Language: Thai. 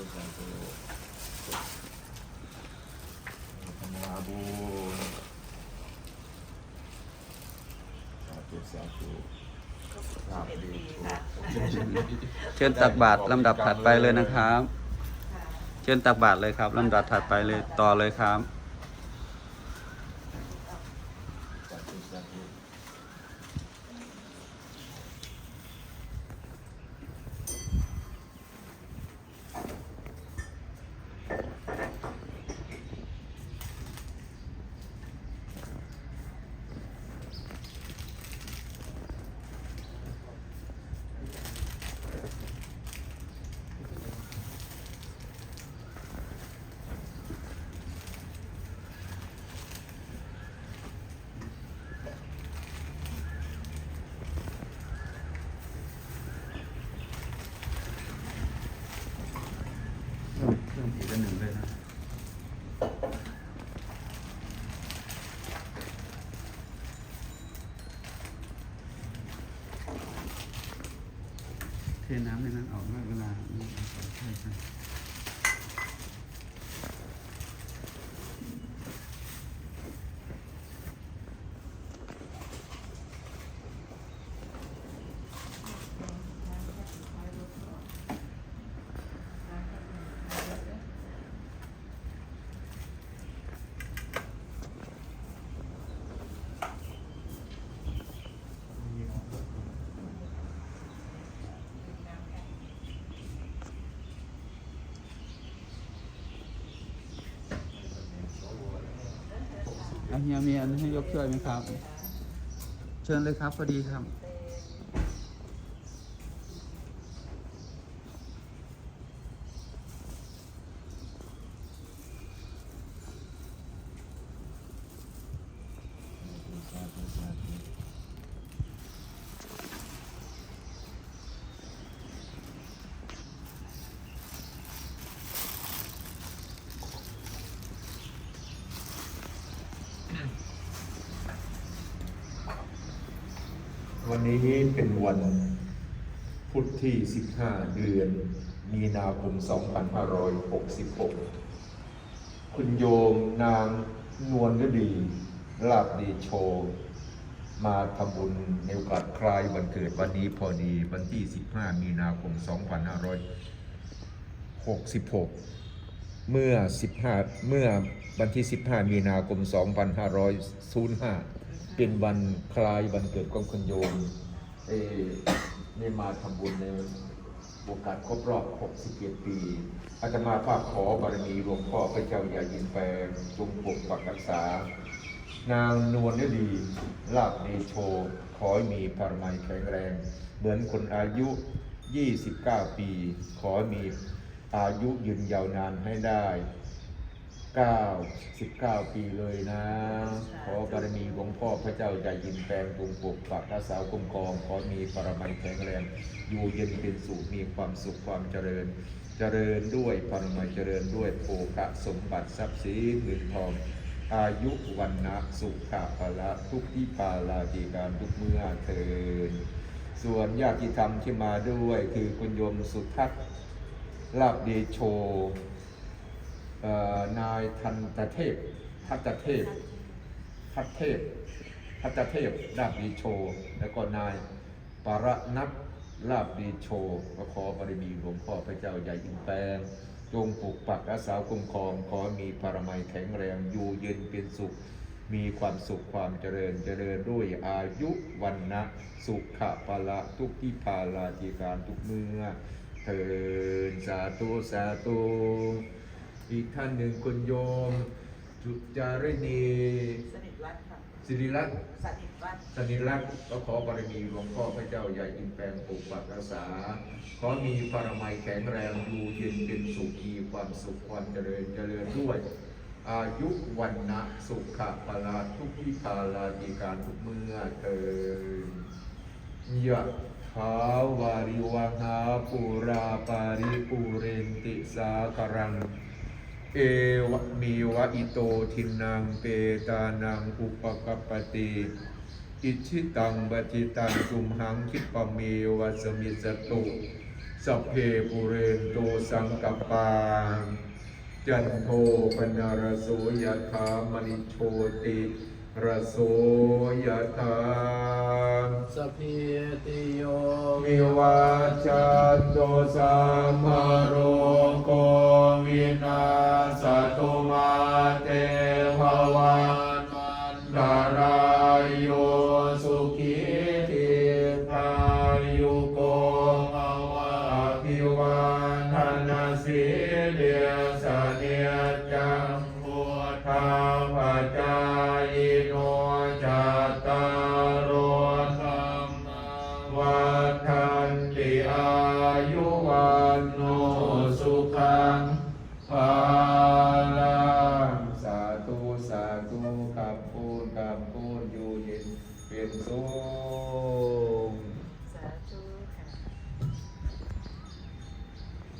ธุสาธุธรรมาบุญสาธุสาธุลาบดีโชคเชิญตักบาตรลำดับถัดไปเลยนะครับ เชิญตักบาตรเลยครับลำดับถัดไปเลยต่อเลยครับสาธุสาธุ เพิ่มเพิ่มอีกอันหนึ่งเลยนะ เทน้ำในนั้นออกมากเวลาใช่ใช่ เฮียมีอันให้ยกช่วยไหมครับ เชิญเลยครับพอดีครับสา วันนี้เป็นวันพุธที่ 15 เดือน มีนาคม 2566 คุณโยมนางนวลฤดี ลาบดีโช มาทำบุญในโอกาสคลายวันเกิดวันนี้พอดีวันที่ 15 มีนาคม 2566 เมื่อ 15 เมื่อวันที่ 15 มีนาคม 2505 เป็นวันคล้ายวันเกิดของคุณโยมเอได้มาทำบุญในโอกาสครบรอบ 61 ปีอาตมาภาพขอบารมีหลวงพ่อพระเจ้าอย่ายินแปลงจงปกปักรักษา นางนวลฤดีลาบเดโช ขอให้มีพรมัยแข็งแรง เหมือนคนอายุ 29 ปี ขอให้มีอายุยืนยาวนานให้ได้ 9 19 ปีเลยนะ ขอบารมีหลวงพ่อพระเจ้าใหญ่ยินแปลงปงปกปักรักษาคุ้มครองขอมีปรมัยแข็งแรงอยู่เย็นเป็นสุขมีความสุขความเจริญ เจริญด้วยปรมัยเจริญด้วยโภคะสมบัติทรัพย์สินเงินทองอายุวันนะสุขะพละทุกที่ปาลาจิการทุกเมื่อเทินส่วนญาติธรรมที่มาด้วยคือคุณโยมสุทัศน์ลาบเดโชเอ่อ นายทันตเทพทัตเทพทัตเทพทัตเทพลาบดีโช แล้วก็นายปรนัทลาบดีโชก็ขอบารมีหลวงพ่อพระเจ้าใหญ่อินแปลงจงปกปักรักษาคุ้มครองขอมีปรมัยแข็งแรงอยู่เย็นเป็นสุข มีความสุขความเจริญเจริญด้วยอายุวันนะสุขะปละทุกที่พาลาจิการทุกเมื่อเทินสาธุสาธุ อีกท่านหนึ่งคุณโยม จุจารณีสนิทวัดค่ะสิริรัตน์สนิทวัดสนิรักษ์ก็ขอบารมีหลวงพ่อพระเจ้าใหญ่อินแปลงปกปักรักษา ขอมีปรมัยแข็งแรงอยู่เย็นเป็นสุขมีความสุขความเจริญเจริญด้วย อายุวันนะสุขะพลาทุกทิพาลาติการทุกเมื่อเกินยะขาวาริวหาปูราปาริปูเรนติสาคารัง เอวะมีวะอิโตทินังเปตานังอุปกปปติอิชิตังบจิตังจุมหังคิปะเมวะสมิสตุสัพเพปุเรนโตสังกปปาจันโทปนารโสยถามณิโชติรโสยถาสพพิติโยวิวาจันโตสัมมาโร ยุโ